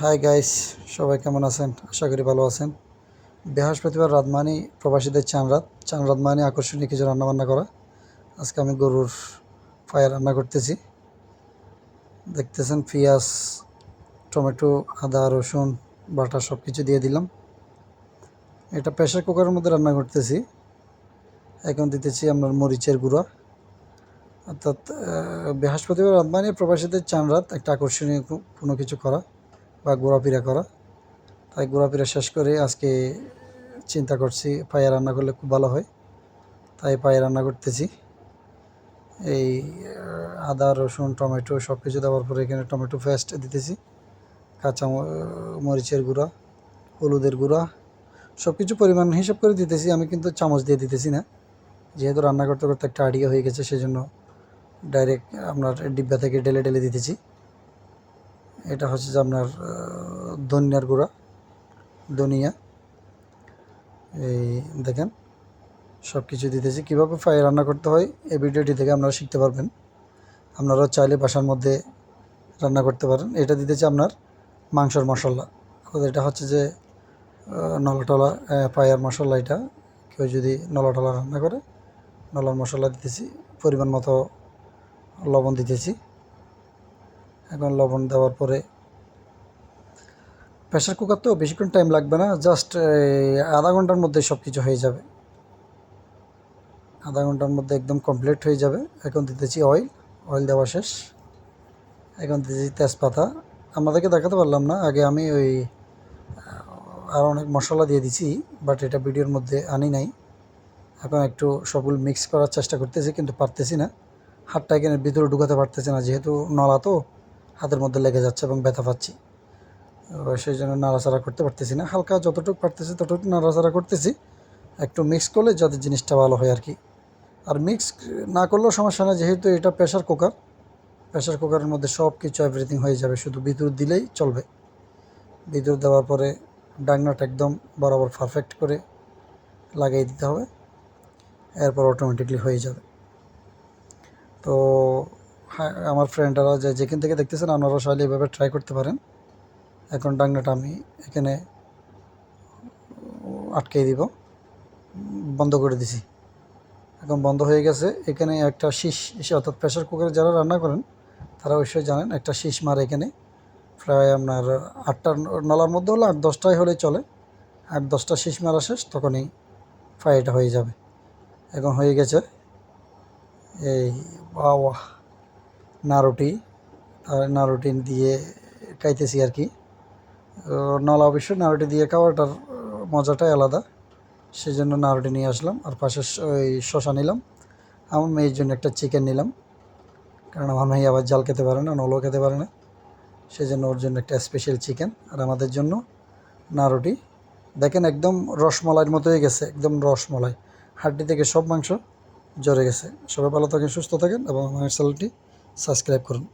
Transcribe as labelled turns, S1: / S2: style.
S1: Hi guys সবাই কেমন আছেন? আশা করি ভালো আছেন। বৃহস্পতিবার রাত মানে প্রবাসীদের চান রাত। চান রাত মানে আকর্ষণীয় কিছু রান্নাবান্না করা। আজকে আমি গরুর ফায়ার রান্না করতেছি। দেখতেছেন পেঁয়াজ, টমেটো, আদা, রসুন, বাটা সব কিছু দিয়ে দিলাম। এটা প্রেশার কুকারের মধ্যে রান্না করতেছি। এখন দিতেছি আপনার মরিচের গুঁড়া। অর্থাৎ বৃহস্পতিবার রাত মানে প্রবাসীদের চান রাত, একটা আকর্ষণীয় কোনো কিছু করা। বা ঘোরাফেরা করা। তাই ঘোরাফেরা শেষ করে আজকে চিন্তা করছি পায়ে রান্না করলে খুব ভালো হয়। তাই পায়ে রান্না করতেছি। এই আদা, রসুন, টমেটো সব কিছু দেওয়ার পরে এখানে টমেটো পেস্ট দিতেছি। কাঁচা মরিচের গুঁড়া, হলুদের গুঁড়া সব কিছু পরিমাণ হিসাব করে দিতেছি। আমি কিন্তু চামচ দিয়ে দিতেছি না। যেহেতু রান্না করতে করতে একটা আইডিয়া হয়ে গেছে, সেজন্য ডাইরেক্ট আপনার ডিব্বা থেকে ঢেলে ঢেলে দিতেছি। এটা হচ্ছে যে আপনার আহ, ধনিয়ার গুঁড়া ধনিয়া। এই দেখেন সব কিছু দিতেছি। কীভাবে ফ্রাই রান্না করতে হয় এই ভিডিওটি থেকে আপনারা শিখতে পারবেন। আপনারা চাইলে বাসার মধ্যে রান্না করতে পারেন। এটা দিতেছি আপনার মাংসর মশলা। এটা হচ্ছে যে নলাটলা পায়ার মশলা এটা। কেউ যদি নলাটলা রান্না করে নলার মশলা দিতেছি পরিমাণ মতো লবণ দিতেছি। এখন লবণ দেওয়ার পরে প্রেশার কুকার তো বেশিক্ষণ টাইম লাগবে না জাস্ট আধা ঘণ্টার মধ্যে সব কিছু হয়ে যাবে। আধা ঘণ্টার মধ্যে একদম কমপ্লিট হয়ে যাবে। এখন দিতেছি অয়েল অয়েল দেওয়া শেষ। এখন দিতেছি তেজপাতা। আপনাদেরকে দেখাতে পারলাম না, আগে আমি ওই আর অনেক মশলা দিয়ে দিছি বাট এটা ভিডিওর মধ্যে আনি নাই। এখন একটু সবগুলো মিক্স করার চেষ্টা করতেছি, কিন্তু পারতেছি না। হাতটা এখানে ভিতরে ঢুকাতে পারতেছি না, যেহেতু নলা তো হাতের মধ্যে লেগে যাচ্ছে এবং ব্যথা পাচ্ছি। সেই জন্য নাড়াচাড়া করতে পারতেছি না। হালকা যতটুকু পারতেছি ততটুকু নাড়াচাড়া করতেছি। একটু মিক্স করলে যাতে জিনিসটা ভালো হয় আর কি আর মিক্স না করলেও সমস্যা না যেহেতু এটা প্রেশার কুকার প্রেশার কুকারের মধ্যে সব কিছু এভরিথিং হয়ে যাবে। শুধু বিদ্যুৎ দিলেই চলবে। বিদ্যুৎ দেওয়ার পরে ডাকনাটা একদম বরাবর পারফেক্ট করে লাগিয়ে দিতে হবে। এরপর অটোমেটিকলি হয়ে যাবে। তো আমার ফ্রেন্ডরা যে যেখান থেকে দেখতেছেন আপনারা চাইলে এভাবে ট্রাই করতে পারেন। এখন ডাংনাটা আমি এখানে আটকে দিব। বন্ধ করে দিছি। এখন বন্ধ হয়ে গেছে। এখানে একটা শীষ অর্থাৎ প্রেশার কুকারে যারা রান্না করেন, তারা অবশ্যই জানেন, একটা শীষ মার এখানে। প্রায় আপনার আটটা নলার মধ্যে হলে আট দশটাই হলে চলে। আট দশটা শীষ মারা শেষ, তখনই ফ্রাইটা হয়ে যাবে। এখন হয়ে গেছে। এই, বাবা। নারুটি নারুটি দিয়ে খাইতেছি আর কি। নলা অবশ্যই নারুটি দিয়ে খাওয়াটার মজাটাই আলাদা। সেই জন্য নারুটি নিয়ে আসলাম, আর পাশে ওই শশা নিলাম। আমার মেয়ের জন্য একটা চিকেন নিলাম, কারণ আমার মেয়ে আবার জাল খেতে পারে না, নলও খেতে পারে না। সেই জন্য ওর জন্য একটা স্পেশাল চিকেন আর আমাদের জন্য নারুটি দেখেন একদম রসমলাইয়ের মতো হয়ে গেছে, একদম রসমলাই। হাড্ডি থেকে সব মাংস জড়ে গেছে। সবাই ভালো থাকেন, সুস্থ থাকেন, এবং আমার চ্যানেলটি সাবস্ক্রাইব করুন।